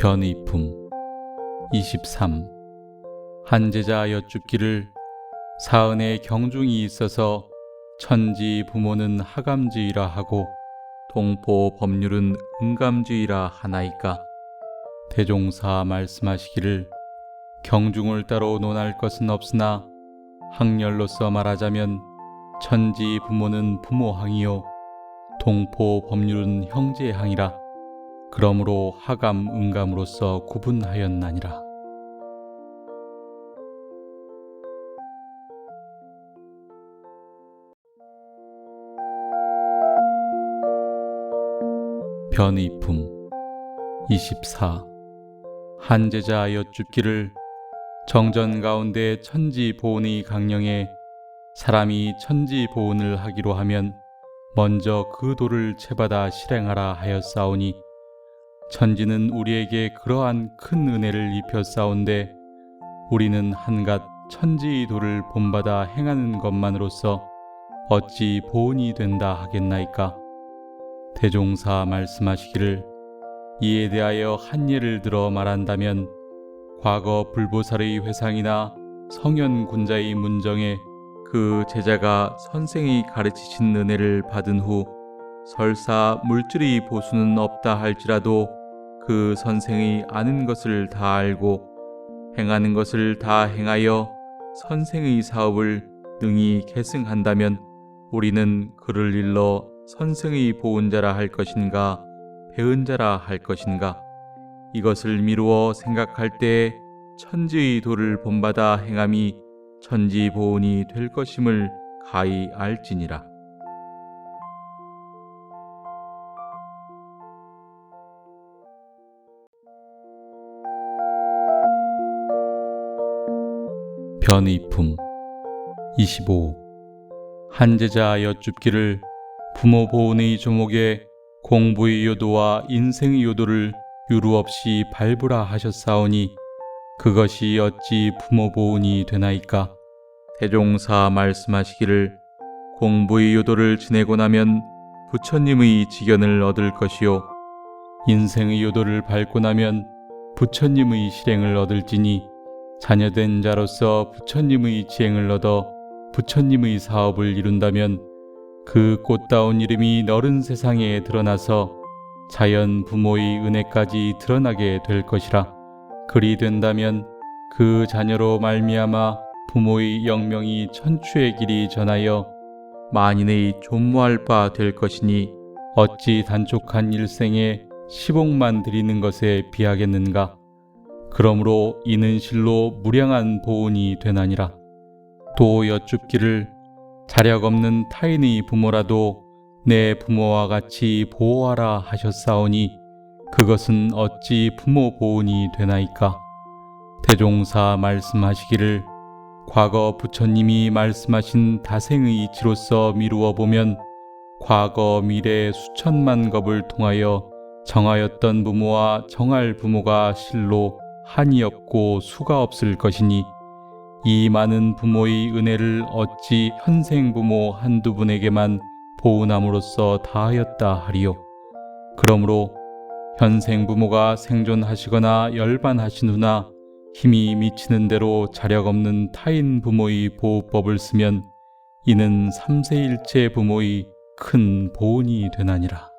변의품. 23 한제자 여쭙기를 사은의 경중이 있어서 천지 부모는 하감주의라 하고 동포 법률은 은감주의라 하나이까 대종사 말씀하시기를 경중을 따로 논할 것은 없으나 학렬로서 말하자면 천지 부모는 부모항이요 동포 법률은 형제항이라 그러므로 하감 은감으로서 구분하였나니라. 변의품 24 한제자 여쭙기를 정전 가운데 천지 보은의 강령에 사람이 천지 보은을 하기로 하면 먼저 그 도를 채받아 실행하라 하였사오니 천지는 우리에게 그러한 큰 은혜를 입혔사온데 우리는 한갓 천지의 도를 본받아 행하는 것만으로서 어찌 보은이 된다 하겠나이까? 대종사 말씀하시기를 이에 대하여 한 예를 들어 말한다면 과거 불보살의 회상이나 성현 군자의 문정에 그 제자가 선생이 가르치신 은혜를 받은 후 설사 물질의 보수는 없다 할지라도 그 선생의 아는 것을 다 알고 행하는 것을 다 행하여 선생의 사업을 능히 계승한다면 우리는 그를 일러 선생의 보은자라 할 것인가 배은 자라 할 것인가 이것을 미루어 생각할 때 천지의 도를 본받아 행함이 천지 보은이 될 것임을 가히 알지니라. 변의품. 25 한제자 여쭙기를 부모 보은의 조목에 공부의 요도와 인생의 요도를 유루 없이 발부라 하셨사오니 그것이 어찌 부모 보은이 되나이까? 대종사 말씀하시기를 공부의 요도를 지내고 나면 부처님의 지견을 얻을 것이요. 인생의 요도를 밟고 나면 부처님의 실행을 얻을지니 자녀된 자로서 부처님의 지행을 얻어 부처님의 사업을 이룬다면 그 꽃다운 이름이 너른 세상에 드러나서 자연 부모의 은혜까지 드러나게 될 것이라. 그리 된다면 그 자녀로 말미암아 부모의 영명이 천추의 길이 전하여 만인의 존무할 바 될 것이니 어찌 단촉한 일생에 시복만 드리는 것에 비하겠는가? 그러므로 이는 실로 무량한 보은이 되나니라. 또 여쭙기를 자력 없는 타인의 부모라도 내 부모와 같이 보호하라 하셨사오니 그것은 어찌 부모 보은이 되나이까? 대종사 말씀하시기를 과거 부처님이 말씀하신 다생의 이치로서 미루어 보면 과거 미래 수천만 겁을 통하여 정하였던 부모와 정할 부모가 실로 한이 없고 수가 없을 것이니 이 많은 부모의 은혜를 어찌 현생 부모 한두 분에게만 보은함으로써 다하였다 하리요. 그러므로 현생 부모가 생존하시거나 열반하신 후나 힘이 미치는 대로 자력 없는 타인 부모의 보호법을 쓰면 이는 삼세일체 부모의 큰 보은이 되나니라.